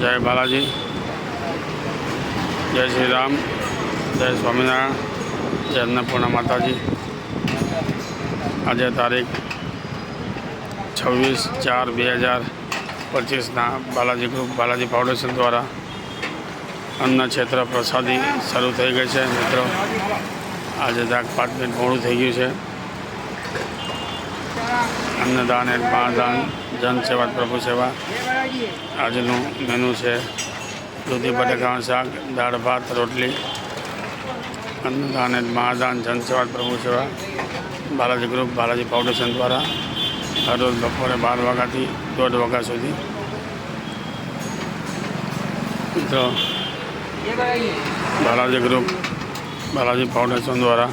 જય બાલાજી, જય શ્રી રામ જય સ્વામિનારાયણ, જય અન્નપૂર્ણા માતાજી. આજે તારીખ છવ્વીસ ચાર બે હજાર પચીસના બાલાજી ગ્રુપ, બાલાજી ફાઉન્ડેશન દ્વારા અન્ન ક્ષેત્ર પ્રસાદી શરૂ થઈ ગઈ છે. મિત્રો, આજે દાખ પાંચ મિનિટ મોડું થઈ ગયું છે. અન્નદાન, એક મહાદાન જન સેવા પ્રભુ સેવા આજનું મેનુ છે દૂધી બટેકાનું શાક, દાળ, ભાત, રોટલી. અન્નદાન, એક મહાદાન જન સેવા પ્રભુ સેવા બાલાજી ગ્રુપ, બાલાજી ફાઉન્ડેશન દ્વારા હરરોજ બપોરે બાર વાગ્યાથી દોઢ વાગ્યા સુધી. તો બાલાજી ગ્રુપ, બાલાજી ફાઉન્ડેશન દ્વારા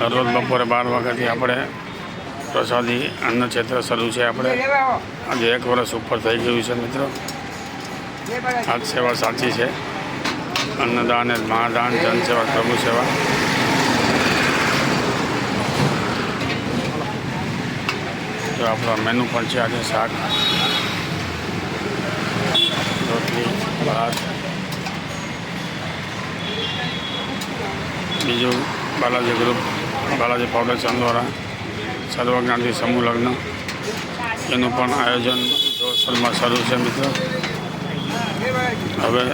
હરરોજ બપોરે બાર વાગ્યાથી આપણે પ્રસાદી અન્ન ક્ષેત્ર શરૂ છે આપણે. આજે એક વર્ષ ઉપર થઈ ગયું છે મિત્રો. આ સેવા સાચી છે. અન્નદાન મહાદાન જનસેવા પ્રભુ સેવા. તો આપણો મેનુ પણ છે આજે શાક, રોટલી, ભાત. બીજું બાલાજી ગ્રુપ બાલાજી ફાઉન્ડેશન દ્વારા સર્વજ્ઞાનથી સમૂહ લગ્ન. એનું પણ આયોજન જોરશોરમાં શરૂ છે મિત્રો. હવે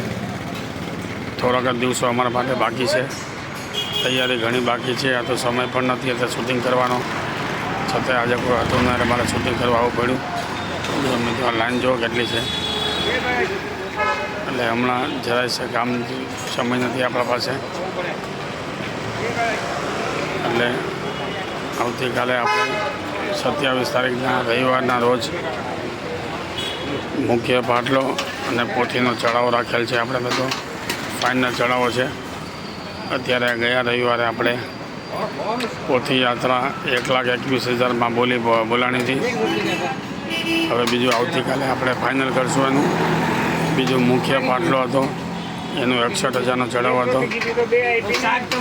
થોડાક જ દિવસો અમારા માટે બાકી છે. તૈયારી ઘણી બાકી છે. આ તો સમય પણ નથી, એટલે શૂટિંગ કરવાનો. છતાંય આજે કોઈ હતું નહીં મારે શૂટિંગ કરવા આવવું પડ્યું. મિત્રો લાઈન જો કેટલી છે. એટલે હમણાં જરાય છે કામ સમય નથી આપણા પાસે. એટલે આવતીકાલે આપણે સત્યાવીસ તારીખના રવિવારના રોજ મુખ્ય પાટલો અને પોથીનો ચડાવો રાખેલ છે આપણે બધો. ફાઇનલ ચડાવો છે. અત્યારે ગયા રવિવારે આપણે પોથી યાત્રા એક લાખ એકવીસ હજારમાં બોલી બોલાણી હતી. હવે બીજું આવતીકાલે આપણે ફાઇનલ કરશું એનું. બીજું મુખ્ય પાટલો હતો, એનો એકસઠ હજારનો ચડાવો હતો.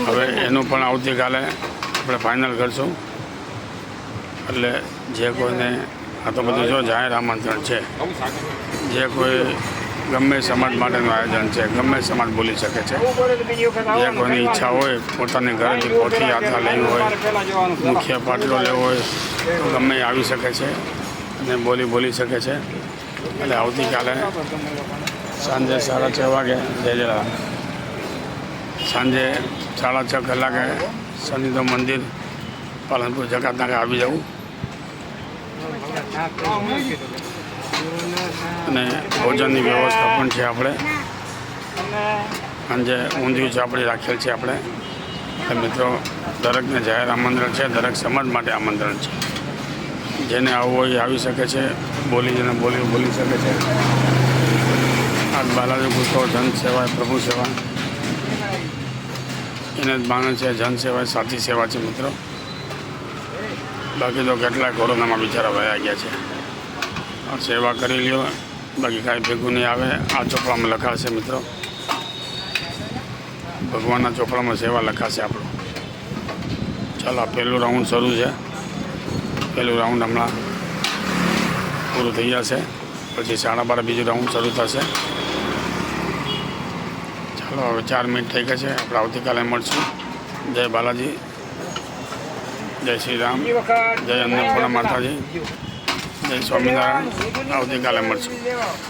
હવે એનું પણ આવતીકાલે આપણે ફાઇનલ કરશું. એટલે જે કોઈને આ તો બધું જો જાહેર આમંત્રણ છે. જે કોઈ ગમે સમાજ માટેનું આયોજન છે, ગમે સમાજ બોલી શકે છે. જે કોઈની ઈચ્છા હોય, પોતાની ઘરેથી પોથી યાત્રા લેવી હોય, મુખ્ય પાટલો લેવો હોય, તો ગમે આવી શકે છે અને બોલી બોલી શકે છે. એટલે આવતીકાલે સાંજે સાડા છ વાગે જયજલા સાંજે સાડા છ કલાકે શનિદેવ મંદિર પાલનપુર જકાતનાકે આવી જવું. અને ભોજનની વ્યવસ્થા પણ છે આપણે. સાંજે ઊંધિયું ચાપડી રાખેલ છે આપણે. એ મિત્રો, દરેકને જાહેર આમંત્રણ છે, દરેક સમાજ માટે આમંત્રણ છે. જેને આવવું હોય આવી શકે છે, બોલી જેને બોલી બોલી શકે છે. આ બાલાજી ગુસ્સો જન સેવા પ્રભુ સેવા એને જ માને છે, જન સેવા સાચી સેવા છે મિત્રો. બાકી તો કેટલા કોરોનામાં બિચારા વયા ગયા છે. સેવા કરી લ્યો. બાકી કાંઈ ભેગું નહીં આવે. આ ચોપડામાં લખાશે મિત્રો. ભગવાનના ચોપડામાં સેવા લખાશે આપણું. ચાલો પહેલું રાઉન્ડ શરૂ છે. પહેલું રાઉન્ડ હમણાં પૂરું થઈ જશે. પછી સાડા બાર બીજું રાઉન્ડ શરૂ થશે. ચાલો, હવે ચાર મિનિટ થઈ ગઈ છે. આપણે આવતીકાલે મળશું. જય બાલાજી. જય શ્રી રામ જય અન્નપૂર્ણા માતાજી જય સ્વામિનારાયણ. આવતીકાલે મળશું.